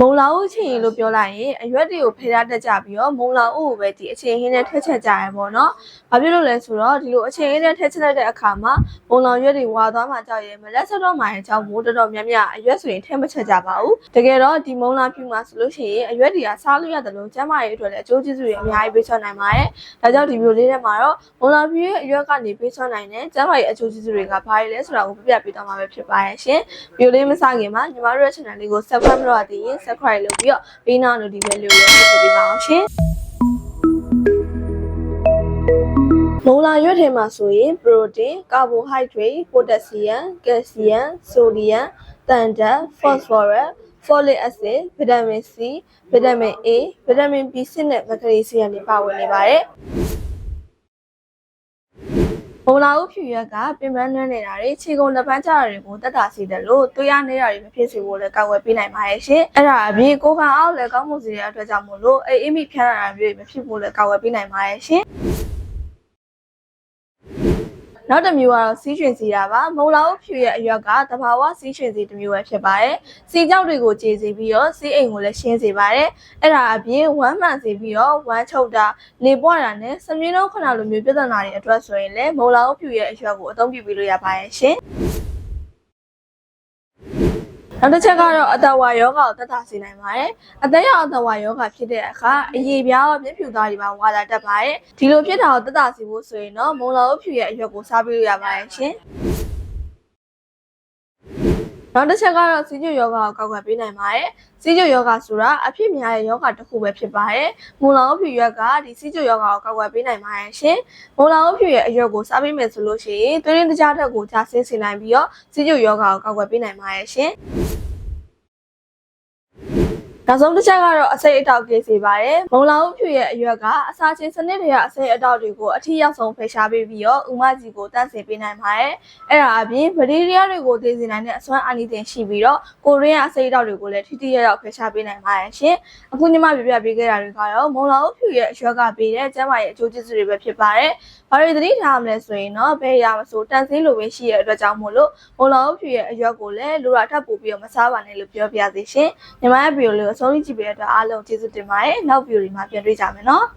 မုံလာဦးချင်းရင်လို့ပြောလိုက်ရင်အရွက်တွေကိုဖေးထားတတ်ကြပြီးတော့မုံလာဦးကိုပဲဒီအချင်းဟင်းနဲ့ထည့်ချက်ကြရပေါ့နော်။ဘာဖြစ်လို့လဲဆိုတော့ဒီလိုအချင်းဟင်းနဲ့ထည့်ချက်လိုက်တဲ့အခါမှာမုံလာရွက်တွေဝါသွားမှကြောက်ရဲမလက်ဆက်တော့မှရင်ကြောက်မိုးတော်တော်များများအရွက်ဆိုရင်ထည့်မချက်ကြပါဘူး။တကယ်တော့ဒီမုံလာဖြူမှာဆိုလို့ရှိရင်အရွက်တွေကစားလို့ရတယ်လို့ကျန်းမာရေးအတွက်လည်းအကျိုးကျေးဇူးတွေအများကြီးပေးချနိုင်ပါတယ်။ဒါကြောင့်ဒီမျိုးလေးထဲမှာတော့မုံလာဖြူရဲ့အရွက်ကနေပေးချနိုင်တဲ့ကျန်းမာရေးအကျိုးကျေးဇူးတွေကဘာတွေလဲဆိုတာကိုပြပြပေးသွားမှာပဲဖြစ်ပါရဲ့ရှင်။မျိုးလေးမစခင်မှာညီမတို့ရဲ့ channel လေးကို subscribe မလုပ်ရသေးရင် subscribe လုပ်ပြီးတော့ဘေးနား notification လေးကိုလည်းပြပေးပါအောင်ရှင်။မုံလာရွက်ထဲမှာဆိုရင် protein, carbohydrate, potassium, calcium, sodium, တန်ဓာတ် phosphorus, folic acid, vitamin C, vitamin A, vitamin B6 နဲ့ magnesium တွေပါဝင်နေပါတယ်။ ဘုံလာဥဖြူရက်ကပင်ပန်းနှွမ်းနေတာတွေခြေကုန်လက်ပန်းကျတာတွေကိုတက်တာစီတယ်လို့တွေးရနေတာတွေမဖြစ်စေဖို့လည်းကာကွယ်ပေးနိုင်ပါရဲ့ရှင်အဲ့ဒါအပြင်ကိုခံအောင်လည်းကောင်းမှုစီတဲ့အတွက်ကြောင့်မို့လို့အေးအေးမိဖျားတာတွေမဖြစ်ဖို့လည်းကာကွယ်ပေးနိုင်ပါရဲ့ရှင် နောက်တစ်မျိုးကတော့စီးချွင်စီတာပါမုံလာဥဖြူရဲ့အရွက်ကတဘာဝစီးချွင်စီတစ်မျိုးပဲဖြစ်ပါတယ်စီကြောက်တွေကိုကြေစီပြီးတော့စီးအိမ်ကိုလည်းရှင်းစေပါတယ်အဲ့ဒါအပြင်ဝမ်းမှန်စေပြီးတော့ဝမ်းချုပ်တာလေပွားတာနဲ့စမြင်းလုံးခဏလိုမျိုးပြဿနာတွေအတွက်ဆိုရင်လည်းမုံလာဥဖြူရဲ့အရွက်ကိုအသုံးပြုပြီးလို့ရပါရဲ့ရှင် နောက်တစ်ချက်ကတော့အတဝါယောဂကိုတက်တာစေနိုင်ပါတယ်။အသက်ရောအတဝါယောဂဖြစ်တဲ့အခါအရေပြားရောမျက်ဖြူသားတွေပါဝါလာတက်ပါတယ်။ဒီလိုဖြစ်တာကိုတက်တာစေဖို့ဆိုရင်တော့မုံလာဥဖြူရဲ့အရွက်ကိုစားပြီးလို့ရပါတယ်ရှင်။ နောက်တစ်ချက်ကတော့စီးကျူယောဂကိုကောက်ွယ်ပေးနိုင်ပါတယ်။စီးကျူယောဂဆိုတာအဖြစ်များတဲ့ယောဂတစ်ခုပဲဖြစ်ပါတယ်။မူလာဥဖြူရွက်ကဒီစီးကျူယောဂကိုကောက်ွယ်ပေးနိုင်ပါတယ်ရှင်။မူလာဥဖြူရဲ့အရွက်ကိုစားပေးမယ်ဆိုလို့ရှိရင်သွေးရင်းတကြားတက်ကိုကြားဆင်းစေနိုင်ပြီးတော့စီးကျူယောဂကိုကောက်ွယ်ပေးနိုင်ပါတယ်ရှင်။ နောက်ဆုံးတစ်ချက်ကတော့အစိတ်အတောက်ကိစေပါတယ်။မုံလာဥဖြူရဲ့အရွက်ကအစာချင်းစနစ်တွေကအစိတ်အတောက်တွေကိုအထီးရောက်ဆုံးဖယ်ရှားပေးပြီးတော့ဥမကြီးကိုတန့်စင်ပေးနိုင်ပါတယ်။အဲ့ဒါအပြင်ဗရီးရီးယားတွေကိုသိစေနိုင်တဲ့အစွမ်းအာနိသင်ရှိပြီးတော့ကိုရီးယားအစိတ်အတောက်တွေကိုလည်းထိထိရောက်ရောက်ဖယ်ရှားပေးနိုင်ပါတယ်ရှင်။အခုညီမပြပြပေးခဲ့တာတွေကတော့မုံလာဥဖြူရဲ့အရွက်ကပေးတဲ့ကျန်းမာရေးအကျိုးကျေးဇူးတွေပဲဖြစ်ပါတယ်။ဘာတွေသတိထားမလဲဆိုရင်တော့ဘယ်ရာမဆိုတန်ဆင်းလိုပဲရှိရတဲ့အတွက်ကြောင့်မို့လို့မုံလာဥဖြူရဲ့အရွက်ကိုလည်းလူရထပ်ပို့ပြီးတော့မစားပါနဲ့လို့ပြောပြသေးရှင်။ညီမရဲ့ဗီဒီယိုလေးကိုအဆုံးထိကြည့်ပေးတဲ့အတွက်အားလုံးကျေးဇူးတင်ပါတယ်။နောက်ဗီဒီယိုဒီမှာပြန်တွေ့ကြမယ်နော်။